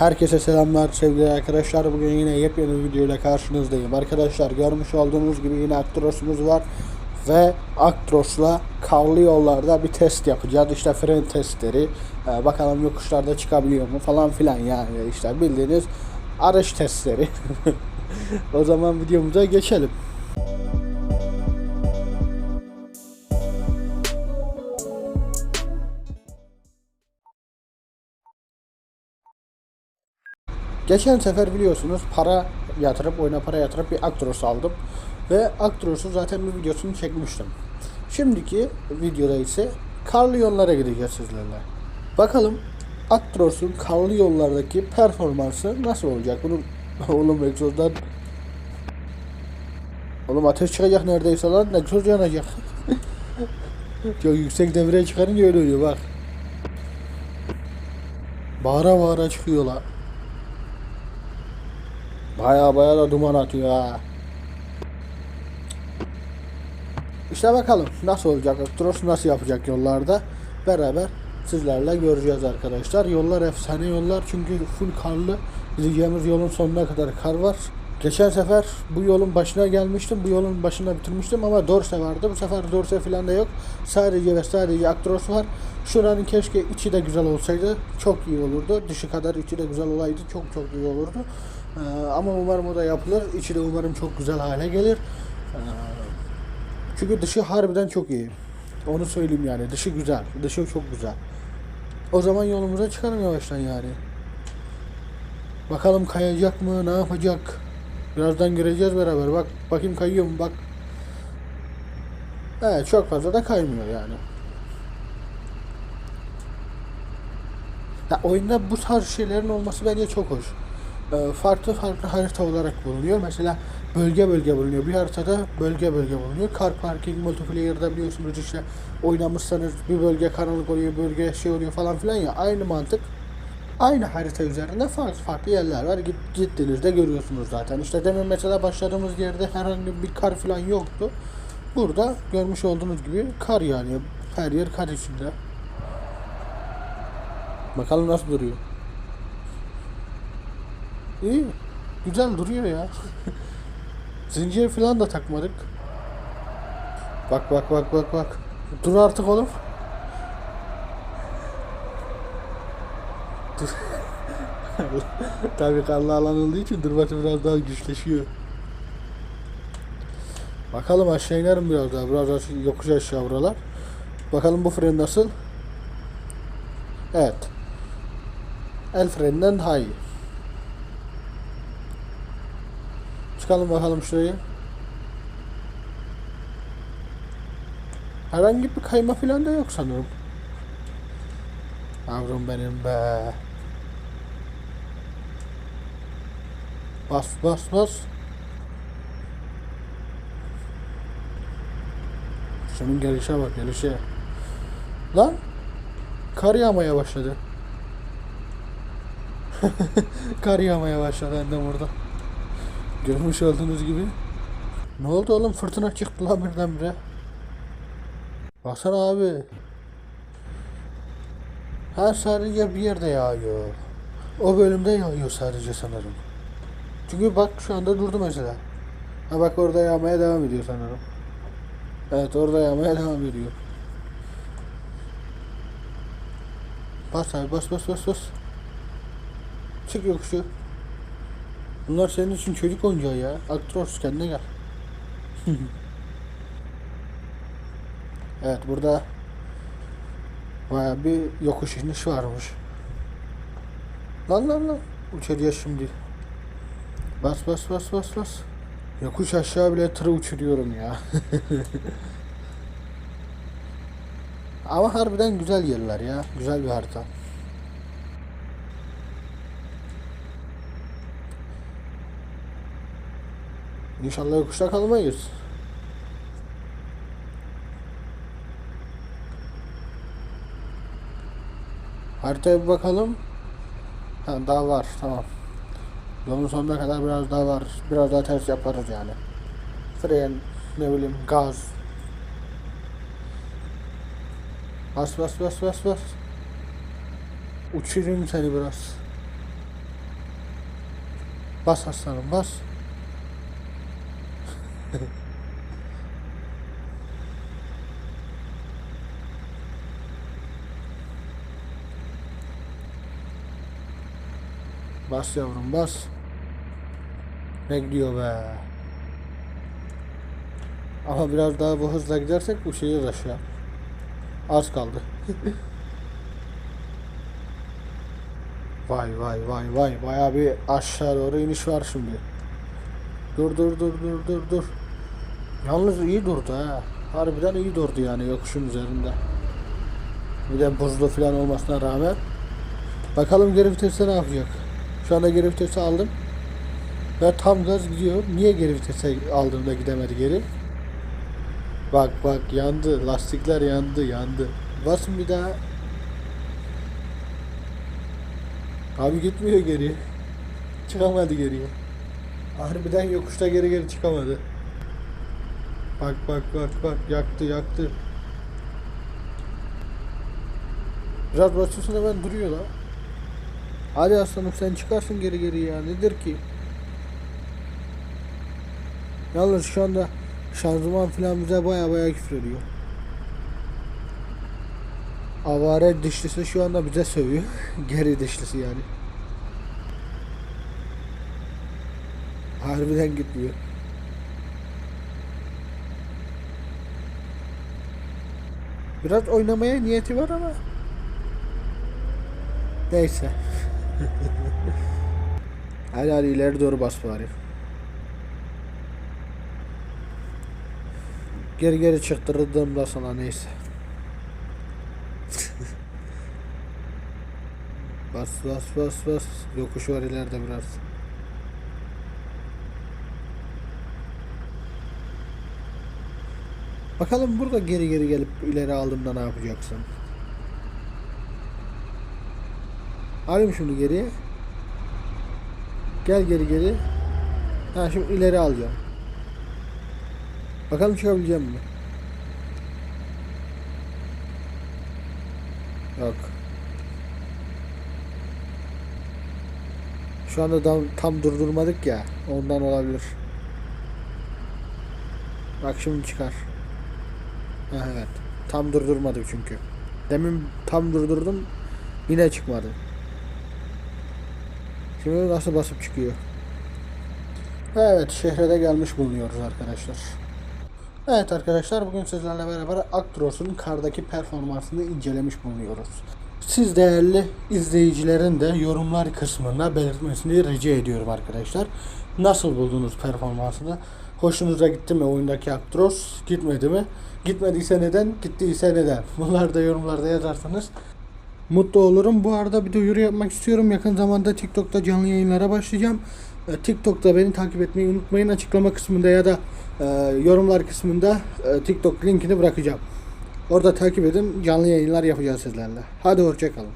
Herkese selamlar sevgili arkadaşlar. Bugün yine yepyeni bir video ile karşınızdayım. Arkadaşlar görmüş olduğunuz gibi yine Actros'umuz var. Ve Actros'la karlı yollarda bir test yapacağız. İşte fren testleri. Ee, bakalım yokuşlarda çıkabiliyor mu falan filan yani işte bildiğiniz arış testleri. o zaman videomuza geçelim. Geçen sefer biliyorsunuz para yatırıp oyuna para yatırıp bir Actros aldım. Ve Actros'un zaten bir videosunu çekmiştim. Şimdiki videoda ise karlı yollara gideceğiz sizlerle. Bakalım Actros'un karlı yollardaki performansı nasıl olacak? Bunun oğlum egzozdan Oğlum ateş çıkacak neredeyse lan egzoz yanacak. Çok yüksek devire çıkarınca öyle oluyor bak. Bağıra bağıra çıkıyorlar. Baya baya da duman atıyor ha. İşte bakalım nasıl olacak Actros nasıl yapacak yollarda beraber sizlerle göreceğiz arkadaşlar. Yollar efsane yollar çünkü full karlı. Gideceğimiz yolun sonuna kadar kar var. Geçen sefer bu yolun başına gelmiştim. Bu yolun başına bitirmiştim ama Dorse vardı. Bu sefer Dorse falan da yok. Sadece ve sadece Actros var. Şuranın keşke içi de güzel olsaydı çok iyi olurdu. Dışı kadar içi de güzel olaydı çok çok iyi olurdu. Ee, ama umarım o da yapılır. İçi de umarım çok güzel hale gelir. Ee, çünkü dışı harbiden çok iyi. Onu söyleyeyim yani. Dışı güzel. Dışı çok güzel. O zaman yolumuza çıkalım yavaştan yani. Bakalım kayacak mı? Ne yapacak? Birazdan göreceğiz beraber. Bak bakayım kayıyor mu? Bak. Evet çok fazla da kaymıyor yani. Ya oyunda bu tarz şeylerin olması bence çok hoş. Ee, farklı farklı harita olarak bulunuyor. Mesela bölge bölge bulunuyor. Bir haritada bölge bölge bulunuyor. Car parking multiplayer'da biliyorsunuz işte oynamışsanız bir bölge karanlık oluyor, bölge şey oluyor falan filan ya. Aynı mantık. Aynı harita üzerinde farklı farklı yerler var. Git, gittiğinizde görüyorsunuz zaten. İşte demin mesela başladığımız yerde herhangi bir kar falan yoktu. Burada görmüş olduğunuz gibi kar yani. Her yer kar içinde. Bakalım nasıl duruyor. İyi. Güzel duruyor ya. Zincir falan da takmadık. Bak bak bak bak bak. Dur artık oğlum. Dur. Tabii karlı alan olduğu için durması biraz daha güçleşiyor. Bakalım aşağı inerim biraz daha. Biraz aşağı, yokuş aşağı buralar. Bakalım bu fren nasıl? Evet. El freninden daha iyi. Çıkalım bakalım şuraya. Herhangi bir kayma falan da yok sanırım. Yavrum benim be. Bas bas bas. Şunun gelişe bak gelişe. Lan. Kar yağmaya başladı. Kar yağmaya başladı annem burada. Görmüş olduğunuz gibi. Ne oldu oğlum fırtına çıktı lan birdenbire. Baksana abi. Her sadece bir yerde yağıyor. O bölümde yağıyor sadece sanırım. Çünkü bak şu anda durdu mesela. Ha bak orada yağmaya devam ediyor sanırım. Evet orada yağmaya devam ediyor. Bas abi bas bas bas bas. Çık yokuşu. Bunlar senin için çocuk oyuncağı ya. Actros kendine gel. evet burada baya bir yokuş iniş varmış. Lan lan lan. Uçacağız şimdi. Bas bas bas bas bas. Yokuş aşağı bile tırı uçuruyorum ya. Ama harbiden güzel yerler ya. Güzel bir harita. İnşallah yokuşta kalmayız. Haritaya bir bakalım. Ha, daha var tamam. Yolun sonuna kadar biraz daha var. Biraz daha ters yaparız yani. Fren, ne bileyim gaz. Bas bas bas bas bas. Uçurayım seni biraz. Bas aslanım bas. bas yavrum bas. Ne gidiyor be. Ama biraz daha bu hızla gidersek bu şehir aşağı. Az kaldı. Vay vay vay vay baya bir aşağı doğru iniş var şimdi. Dur dur dur dur dur dur. Yalnız iyi durdu ha. Harbiden iyi durdu yani yokuşun üzerinde. Bir de buzlu falan olmasına rağmen. Bakalım geri viteste ne yapacak. Şu anda geri vitesi aldım. Ve tam gaz gidiyor. Niye geri vitese aldığımda gidemedi geri? Bak bak yandı. Lastikler yandı yandı. Basın bir daha. Abi gitmiyor geri. Çıkamadı geriye. Harbiden yokuşta geri geri çıkamadı. Bak bak bak bak yaktı yaktı. Biraz basıyorsun hemen duruyor la. Hadi aslanım sen çıkarsın geri geri ya nedir ki? Yalnız şu anda şanzıman falan bize baya baya küfür ediyor. Avare dişlisi şu anda bize sövüyor. Geri dişlisi yani. Harbiden gitmiyor. Biraz oynamaya niyeti var ama. Neyse. hadi hadi ileri doğru bas bari. Geri geri çıktırdığımda sana neyse. bas bas bas bas. Yokuş var ileride biraz. Bakalım burada geri geri gelip ileri aldığımda ne yapacaksın? Alayım şunu geriye. Gel geri geri. Ha şimdi ileri alacağım. Bakalım çıkabileceğim mi? Yok. Şu anda tam, tam durdurmadık ya. Ondan olabilir. Bak şimdi çıkar. Evet. Tam durdurmadık çünkü. Demin tam durdurdum. Yine çıkmadı. Şimdi nasıl basıp çıkıyor? Evet şehre gelmiş bulunuyoruz arkadaşlar. Evet arkadaşlar bugün sizlerle beraber Actros'un kardaki performansını incelemiş bulunuyoruz. Siz değerli izleyicilerin de yorumlar kısmına belirtmesini rica ediyorum arkadaşlar. Nasıl buldunuz performansını? Hoşunuza gitti mi oyundaki Actros? Gitmedi mi? Gitmediyse neden? Gittiyse neden? Bunları da yorumlarda yazarsanız mutlu olurum. Bu arada bir duyuru yapmak istiyorum. Yakın zamanda TikTok'ta canlı yayınlara başlayacağım. E, TikTok'ta beni takip etmeyi unutmayın. Açıklama kısmında ya da e, yorumlar kısmında e, TikTok linkini bırakacağım. Orada takip edin. Canlı yayınlar yapacağız sizlerle. Hadi hoşçakalın.